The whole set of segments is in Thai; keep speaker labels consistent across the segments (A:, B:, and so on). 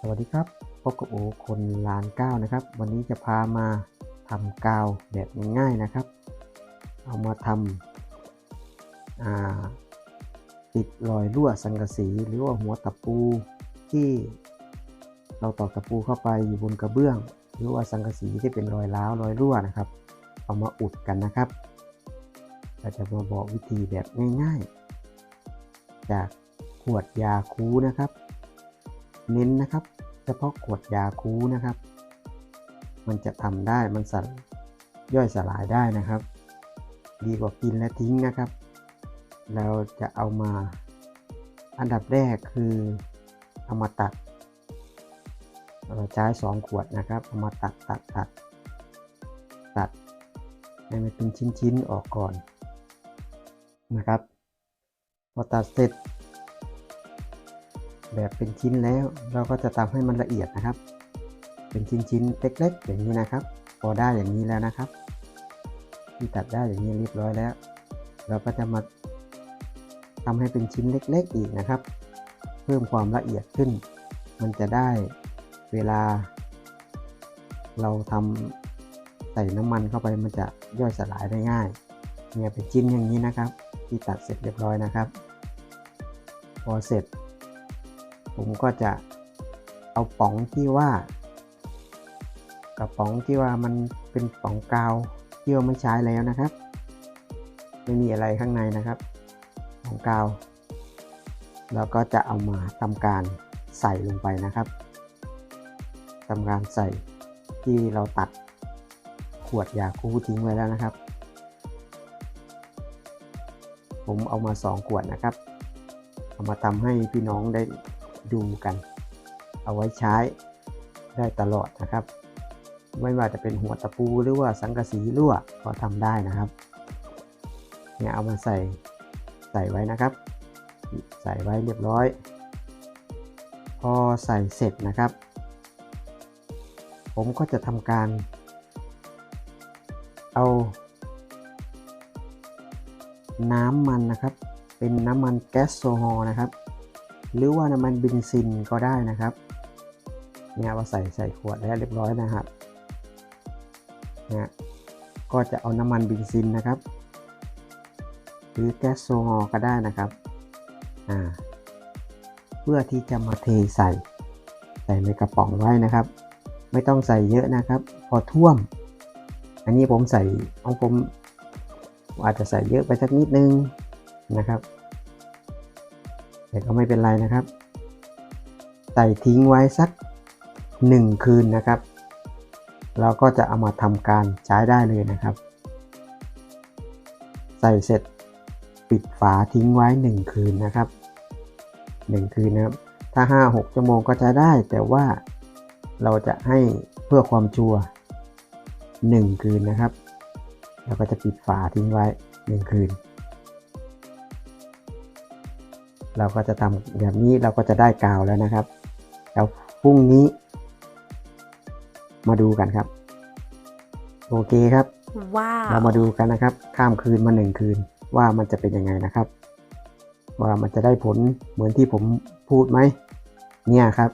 A: สวัสดีครับ พบกับโอคนลานก้าวนะครับ วันนี้จะพามาทำกาวแบบง่ายๆนะครับ เอามาทำาติดรอยรั่วสังกะสี หรือว่าหัวตะปูที่เราตอกตะปูเข้าไปอยู่บนกระเบื้อง หรือว่าสังกะสีที่เป็นรอยร้าวรอยรั่วนะครับ เอามาอุดกันนะครับเราจะมาบอกวิธีแบบง่ายๆ จากขวดยาคูนะครับ เน้นนะครับ เฉพาะขวดยาคูนะครับ มันจะทำได้มันสลย่อยสลายได้นะครับ ดีกว่ากินและทิ้งนะครับ เราจะเอามาอันดับแรกคือเอามาตัดเราใช้สองขวดนะครับเอามาตัดตัดตัดตัดให้มันเป็นชิ้นๆออกก่อนนะครับ พอตัดเสร็จ แบบเป็นชิ้นแล้วเราก็จะทำให้มันละเอียดนะครับ เป็นชิ้นๆเล็กๆอย่างนี้นะครับ พอได้อย่างนี้แล้วนะครับ ที่ตัดได้อย่างนี้เรียบร้อยแล้ว เราก็จะมาทำให้เป็นชิ้นเล็ก ๆ อีกนะครับ เพิ่มความละเอียดขึ้น มันจะได้เวลา เราทำใส่น้ำมันเข้าไปมันจะย่อยสลายได้ง่าย เนี่ยเป็นชิ้นอย่างนี้นะครับ ที่ตัดเสร็จเรียบร้อยนะครับ พอเสร็จ ผมก็จะเอาป๋องที่ว่ากระป๋องที่ว่ามันเป็นป๋องกาวที่เราไม่ใช้แล้วนะครับ ไม่มีอะไรข้างในนะครับป๋องกาวเราก็จะเอามาทำการใส่ลงไปนะครับทำการใส่ที่เราตัดขวดยาคูทิ้งไว้แล้วนะครับ ผมเอามา 2 ขวดนะครับ เอามาทำให้พี่น้องได้ ดูกัน เอาไว้ใช้ได้ตลอดนะครับ ไม่ว่าจะเป็นหัวตะปูหรือว่าสังกะสีรั่วก็ทำได้นะครับเนี่ยเอามาใส่ใส่ไว้นะครับ ใส่ไว้เรียบร้อย พอใส่เสร็จนะครับ ผมก็จะทำการเอาน้ำมันนะครับ เป็นน้ำมันแก๊สโซฮอล์นะครับ หรือว่าน้ำมันเบนซินก็ได้นะครับเนี่ยว่าใส่ใส่ขวดแล้วเรียบร้อยนะครับเนี่ยก็จะเอาน้ำมันเบนซินนะครับ หรือแก๊สโซฮอลก็ได้นะครับอ่าเพื่อที่จะมาเทใส่ใส่ในกระป๋องไว้นะครับ ไม่ต้องใส่เยอะนะครับ พอท่วม อันนี้ผมใส่ของผมอาจจะใส่เยอะไปสักนิดนึงนะครับ แต่ก็ไม่เป็นไรนะครับ ใส่ทิ้งไว้สัก 1 คืนนะครับ เราก็จะเอามาทำการใช้ได้เลยนะครับ ใส่เสร็จปิดฝาทิ้งไว้ 1 คืนนะครับ 1 คืนนะครับ ถ้า 5-6 ชั่วโมงก็จะได้ แต่ว่าเราจะให้เพื่อความชัวร์1คืนนะครับ เราก็จะปิดฝาทิ้งไว้ 1 คืน เราก็จะทำแบบนี้เราก็จะได้กาวแล้วนะครับแล้วพรุ่งนี้ มาดูกันครับ โอเคครับ
B: ว้าว
A: เรามาดูกันนะครับ ข้ามคืนมาหนึ่งคืน ว่ามันจะเป็นยังไงนะครับ ว่ามันจะได้ผลเหมือนที่ผมพูดไหมเนี่ยครับ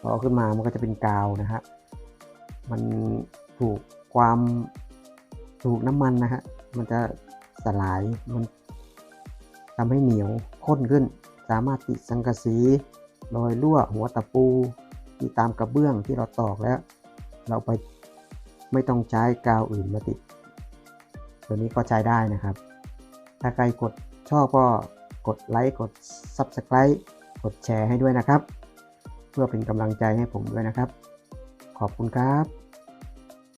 A: พอเอาขึ้นมามันก็จะเป็นกาวนะครับมันถูกความถูกน้ำมันนะฮะมันจะสลายมัน ทำให้เหนียวข้นขึ้น สามารถติดสังกะสีรอยรั่วหัวตะปู ที่ตามกระเบื้องที่เราตอกแล้ว เราไปไม่ต้องใช้กาวอื่นมาติด ตัวนี้ก็ใช้ได้นะครับ ถ้าใครกดชอบก็กดไลค์กด Subscribe กดแชร์ให้ด้วยนะครับ เพื่อเป็นกำลังใจให้ผมด้วยนะครับ ขอบคุณครับ